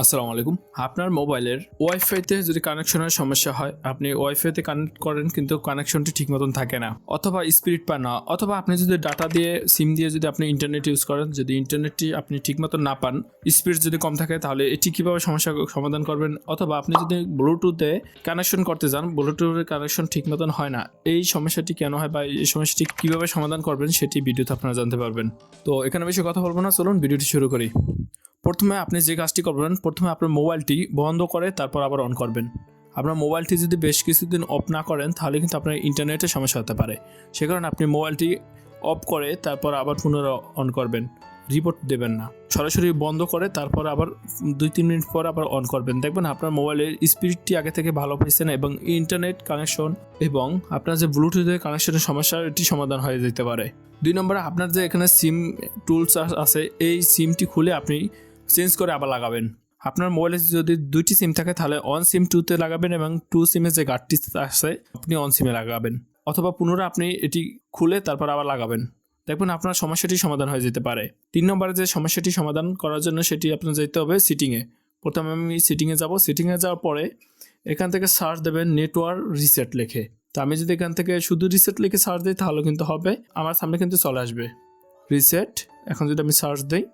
আসসালামু আলাইকুম। আপনার মোবাইলের ওয়াইফাইতে যদি কানেকশনের সমস্যা হয়, আপনি ওয়াইফাইতে কানেক্ট করেন কিন্তু কানেকশনটি ঠিক মতন থাকে না। অথবা স্পিড পান না। অথবা আপনি যদি ডাটা দিয়ে সিম দিয়ে যদি আপনি ইন্টারনেট ইউজ করেন, যদি ইন্টারনেটটি আপনি ঠিক মতন না পান স্পিড যদি কম থাকে, তাহলে এটি কীভাবে সমস্যা সমাধান করবেন? অথবা আপনি যদি ব্লুটুথে কানেকশন করতে যান ব্লুটুথের কানেকশন ঠিক মতন হয় না, এই সমস্যাটি কেন হয় বা এই সমস্যাটি কীভাবে সমাধান করবেন, সেটি ভিডিওতে আপনারা জানতে পারবেন। তো এখানে বেশি কথা বলব না, চলুন ভিডিওটি শুরু করি। প্রথমে আপনি যে কাজটি করবেন, প্রথমে আপনার মোবাইলটি বন্ধ করে তারপর আবার অন করবেন। আপনার মোবাইলটি যদি বেশ কিছুদিন অফ না করেন, তাহলে কিন্তু আপনার ইন্টারনেটের সমস্যা হতে পারে। সে কারণে আপনি মোবাইলটি অফ করে তারপর আবার পুনরায় অন করবেন। রিপোর্ট দেবেন না। সরাসরি বন্ধ করে তারপর আবার দুই তিন মিনিট পর আবার অন করবেন। দেখবেন আপনার মোবাইলের স্পিডটি আগে থেকে ভালো পাইছে না এবং ইন্টারনেট কানেকশন এবং আপনার যে ব্লুটুথের কানেকশনের সমস্যা এটি সমাধান হয়ে যেতে পারে। দুই নম্বরে আপনার যে এখানে সিম টুলস আছে, এই সিমটি খুলে আপনি চেঞ্জ করে আবার লাগাবেন। আপনার মোবাইলে যদি দুইটি সিম থাকে, তাহলে অন সিম টুতে লাগাবেন এবং টু সিমের যে গার্ডটি আছে আপনি অন সিমে লাগাবেন। অথবা পুনরায় আপনি এটি খুলে তারপর আবার লাগাবেন। দেখবেন আপনার সমস্যাটি সমাধান হয়ে যেতে পারে। তিন নম্বরে যে সমস্যাটি সমাধান করার জন্য সেটি আপনার যেতে হবে সিটিংয়ে প্রথমে আমি সিটিংয়ে যাব। সিটিংয়ে যাওয়ার পরে এখান থেকে সার্চ দেবেন নেটওয়ার্ক রিসেট লিখে। তো আমি যদি এখান থেকে শুধু রিসেট লিখে সার্চ দিই, তাহলে কিন্তু হবে, আমার সামনে কিন্তু চলে আসবে। রিসেট এখন যদি আমি সার্চ দিই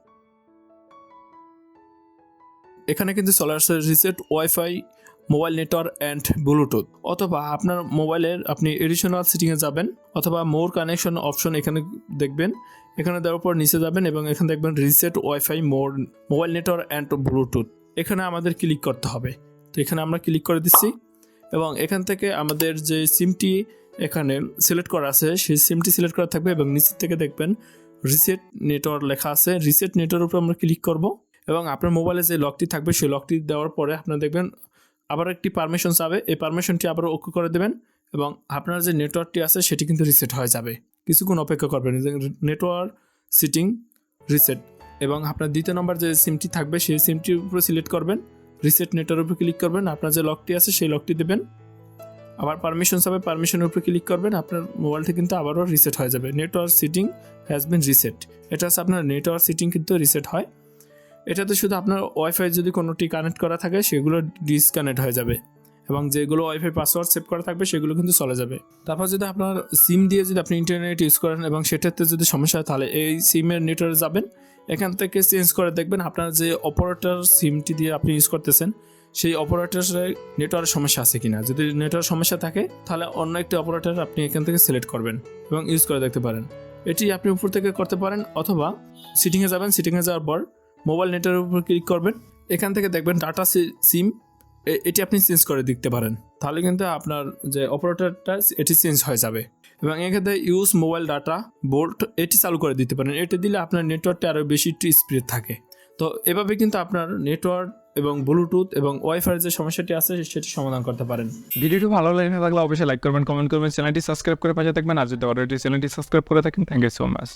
এখানে কিন্তু চলে আসছে reset wifi mobile network and Bluetooth অথবা আপনার মোবাইলের আপনি এডিশনাল সিটিংয়ে যাবেন, অথবা মোর কানেকশন অপশন এখানে দেখবেন। এখানে দেওয়ার পর নিচে যাবেন এবং এখানে দেখবেন reset wifi more mobile network and Bluetooth এখানে আমাদের ক্লিক করতে হবে। তো এখানে আমরা ক্লিক করে দিচ্ছি এবং এখান থেকে আমাদের যে সিমটি এখানে সিলেক্ট করা আছে, সেই সিমটি সিলেক্ট করা থাকবে এবং নিচের থেকে দেখবেন রিসেট নেটওয়ার্ক লেখা আছে। রিসেট নেটওয়ার্ক উপর আমরা ক্লিক করব। এবং আপনার মোবাইলে যে লকটি থাকবে, সেই লকটি দেওয়ার পরে আপনারা দেখবেন আবার একটি পারমিশন চাবে। এই পারমিশনটি আবার ওকে করে দেবেন এবং আপনার যে নেটওয়ার্কটি আছে, সেটি কিন্তু রিসেট হয়ে যাবে। কিছুক্ষণ অপেক্ষা করবেন। নেটওয়ার্ক সিটিং রিসেট এবং আপনার দ্বিতীয় নম্বর যে সিমটি থাকবে, সেই সিমটির উপরে সিলেক্ট করবেন। রিসেট নেটওয়ার্কের উপরে ক্লিক করবেন। আপনার যে লকটি আছে, সেই লকটি দেবেন। আবার পারমিশন চাবে পারমিশনের উপরে ক্লিক করবেন। আপনার মোবাইলটি কিন্তু আবারও রিসেট হয়ে যাবে। Network setting has been reset এটা হচ্ছে আপনার নেটওয়ার্ক সিটিং কিন্তু রিসেট হয়। এটাতে শুধু আপনার ওয়াইফাই যদি কোনোটি কানেক্ট করা থাকে, সেগুলো ডিসকানেক্ট হয়ে যাবে। এবং যেগুলো ওয়াইফাই পাসওয়ার্ড সেভ করা থাকবে, সেগুলো কিন্তু চলে যাবে। তারপর যদি আপনার সিম দিয়ে যদি আপনি ইন্টারনেট ইউজ করেন এবং সেটাতে যদি সমস্যা হয়, তাহলে এই সিমের নেটওয়ার্কে যাবেন। এখান থেকে চেঞ্জ করে দেখবেন আপনার যে অপারেটর সিমটি দিয়ে আপনি ইউজ করতেছেন, সেই অপারেটরের নেটওয়ার্ক সমস্যা আছে কিনা। যদি নেটওয়ার্ক সমস্যা থাকে, তাহলে অন্য একটি অপারেটর আপনি এখান থেকে সিলেক্ট করবেন এবং ইউজ করে দেখতে পারেন। এটি আপনি উপর থেকে করতে পারেন অথবা সিটিংয়ে যাবেন। সিটিংয়ে যাওয়ার পর মোবাইল নেটের উপর ক্লিক করবেন। এখান থেকে দেখবেন ডাটা সিম এটি আপনি চেঞ্জ করে দিতে পারেন। তাহলে কিন্তু আপনার যে অপারেটরটা এটি চেঞ্জ হয়ে যাবে। এবং এক্ষেত্রে ইউজ মোবাইল ডাটা বোল্ট এটি চালু করে দিতে পারেন। এটি দিলে আপনার নেটওয়ার্কটা আরও বেশি স্পিড থাকে। তো এভাবে কিন্তু আপনার নেটওয়ার্ক এবং ব্লুটুথ এবং ওয়াইফাইয়ের যে সমস্যাটি আছে, সেটি সমাধান করতে পারেন। ভিডিওটি ভালো লেগে থাকলে অবশ্যই লাইক করবেন কমেন্ট করবেন চ্যানেলটি সাবস্ক্রাইব করে পাশে থাকবেন। আর যদি অলরেডি চ্যানেলটি সাবস্ক্রাইব করে থাকেন থ্যাংক ইউ সো মাচ